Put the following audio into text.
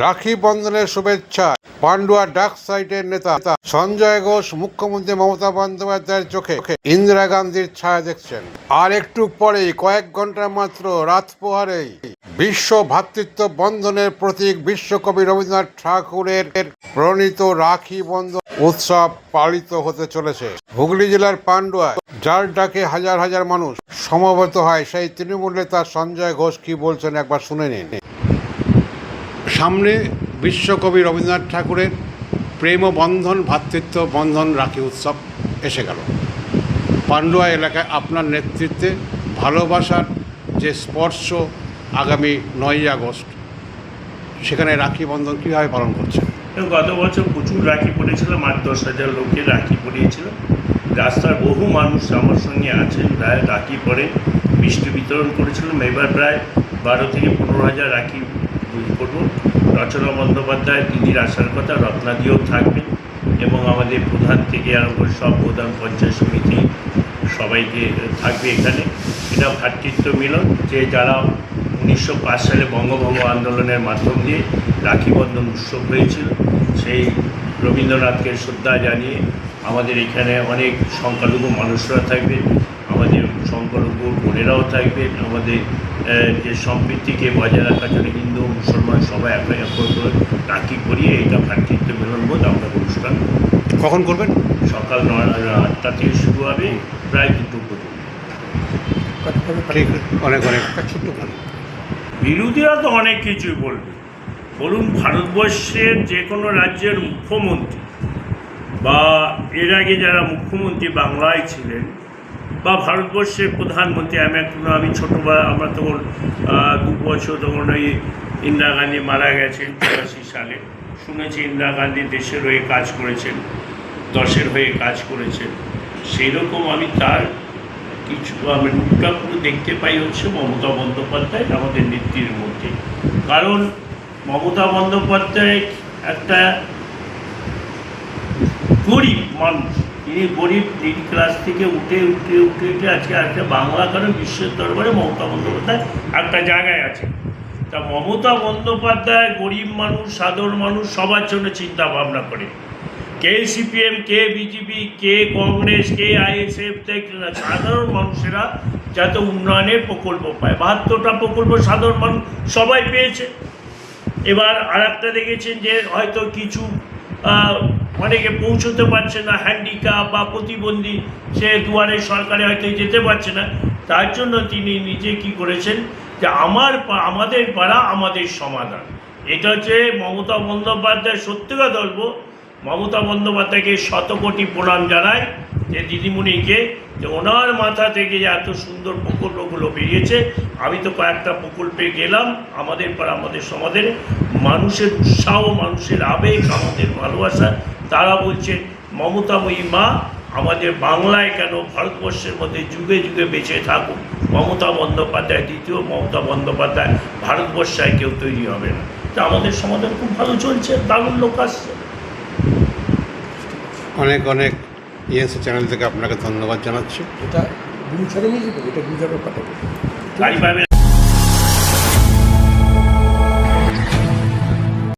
রাখি বন্ধনের শুভেচ্ছা। পান্ডুয়া ডাক সাইটের নেতা সঞ্জয় ঘোষ, মুখ্যমন্ত্রী মমতা বন্দ্যোপাধ্যায়ের চোখে। ইন্দিরা গান্ধীর ছায়া দেখছেন। আর একটু পরেই, কয়েক ঘণ্টা মাত্র রাত পোহারেই বিশ্ব ভ্রাতৃত্ব বন্ধনের প্রতীক বিশ্বকবি রবীন্দ্রনাথ ঠাকুরের প্রণীত রাখি বন্ধন উৎসব পালিত হতে চলেছে। হুগলি জেলার পান্ডুয়ায় যার ডাকে হাজার হাজার মানুষ সমবেত হয়, সেই তৃণমূল নেতা সঞ্জয় ঘোষ কি বলছেন একবার শুনে নিন। সামনে বিশ্বকবি রবীন্দ্রনাথ ঠাকুরের প্রেম বন্ধন ভ্রাতৃত্ব বন্ধন রাখি উৎসব এসে গেল। পান্ডুয়া এলাকায় আপনার নেতৃত্বে ভালোবাসার যে স্পর্শ আগামী নয়ই আগস্ট, সেখানে রাখি বন্ধন কীভাবে পালন করছে গত বছর প্রচুর রাখি পড়েছিলাম আট দশ হাজার লোকের রাখি পড়িয়েছিল। রাস্তার বহু মানুষ আমার সঙ্গে আছেন, প্রায় রাখি পরে মিষ্টি বিতরণ করেছিলাম। এবার প্রায় বারো থেকে পনেরো হাজার রাখি করব রচনা বন্দ্যোপাধ্যায় দিদির আসার কথা রত্নাদিও থাকবেন এবং আমাদের প্রধান থেকে আরম্ভ সব প্রধান পঞ্চায়েত সমিতি সবাইকে থাকবে এখানে। এটা ভ্রাতৃত্ব মিলন, যে যারা উনিশশো পাঁচ সালে বঙ্গভঙ্গ আন্দোলনের মাধ্যম দিয়ে রাখিবন্ধন উৎসব হয়েছিল, সেই রবীন্দ্রনাথকে শ্রদ্ধা জানিয়ে আমাদের এখানে অনেক সংখ্যালঘু মানুষরা থাকবেন, আমাদের সংখ্যালঘু বোনেরাও থাকবেন, আমাদের যে সম্প্রীতিকে বজায় রাখার জন্য হিন্দু মুসলমান সবাই একে করে রাখি করিয়ে এটা ভ্রাতৃত্ব মিলন বোধ আমরা অনুষ্ঠান কখন করবেন? সকাল নয় আটটা থেকে শুরু হবে প্রায় দুটো পর্যন্ত। অনেক অনেক। ছোট্ট বিরোধীরা তো অনেক কিছুই বলবে। বলুন ভারতবর্ষের যে কোনো রাজ্যের মুখ্যমন্ত্রী বা এর আগে যারা মুখ্যমন্ত্রী বাংলায় ছিলেন বা ভারতবর্ষের প্রধানমন্ত্রী, আমি এখন আমি ছোটোবেলা আমরা তখন দু বছর তখন ওই ইন্দিরা গান্ধী মারা গেছেন চুরাশি সালে। শুনেছি ইন্দিরা গান্ধী দেশের হয়ে কাজ করেছেন, দশের হয়ে কাজ করেছেন। সেই রকম আমি তার কিছু, আমি রূপটা দেখতে পাই হচ্ছে মমতা বন্দ্যোপাধ্যায় আমাদের নেত্রীর মধ্যে। কারণ মমতা বন্দ্যোপাধ্যায় একটা গরিব মানুষ। তিনি গরিব মিডিল ক্লাস থেকে উঠে উঠে উঠে উঠে আজকে আজকে বাংলা কারণ বিশ্বের দরবারে মমতা বন্দ্যোপাধ্যায় একটা জায়গায় আছে। তা মমতা বন্দ্যোপাধ্যায় গরিব মানুষ, সাধারণ মানুষ সবার জন্য চিন্তা ভাবনা করে। কে সিপিএম, কে বিজেপি, কে কংগ্রেস, কে আইএসএফ সাধারণ মানুষেরা যাতে উন্নয়নের প্রকল্প পায়। বাহাত্তরটা প্রকল্প সাধারণ মানুষ সবাই পেয়েছে। এবার আর একটা দেখেছেন যে হয়তো কিছু অনেকে পৌঁছতে পারছে না হ্যান্ডিক্যাপ বা প্রতিবন্ধী সে দুয়ারে সরকারে হয়তো যেতে পারছে না। তার জন্য তিনি নিজে কি করেছেন যে আমার আমাদের পাড়া আমাদের সমাধান। এটা হচ্ছে মমতা বন্দ্যোপাধ্যায় সত্যিকার বলব মমতা বন্দ্যোপাধ্যায়কে শত কোটি প্রণাম জানায় যে দিদিমণিকে, যে ওনার মাথা থেকে যে এত সুন্দর প্রকল্পগুলো বেরিয়েছে, আমি তো কয়েকটা প্রকল্পে গেলাম, আমাদের পর আমাদের সমাজের। মানুষের উৎসাহ, মানুষের আবেগ, আমাদের ভালোবাসা, তারা বলছে, মমতাময়ী মা, আমাদের বাংলায় কেন ভারতবর্ষের মধ্যে যুগে যুগে বেঁচে থাকুক মমতা বন্দ্যোপাধ্যায় দ্বিতীয় মমতা বন্দ্যোপাধ্যায় ভারতবর্ষায় কেউ তৈরি হবে না। তা আমাদের সমাজে খুব ভালো চলছে, দারুণ লোক আসছে। অনেক অনেক ইএনসি চ্যানেল থেকে আপনাকে ধন্যবাদ জানাচ্ছি। এটা গুরু ছেড়ে এটা কথা বলি গাড়ি পাবে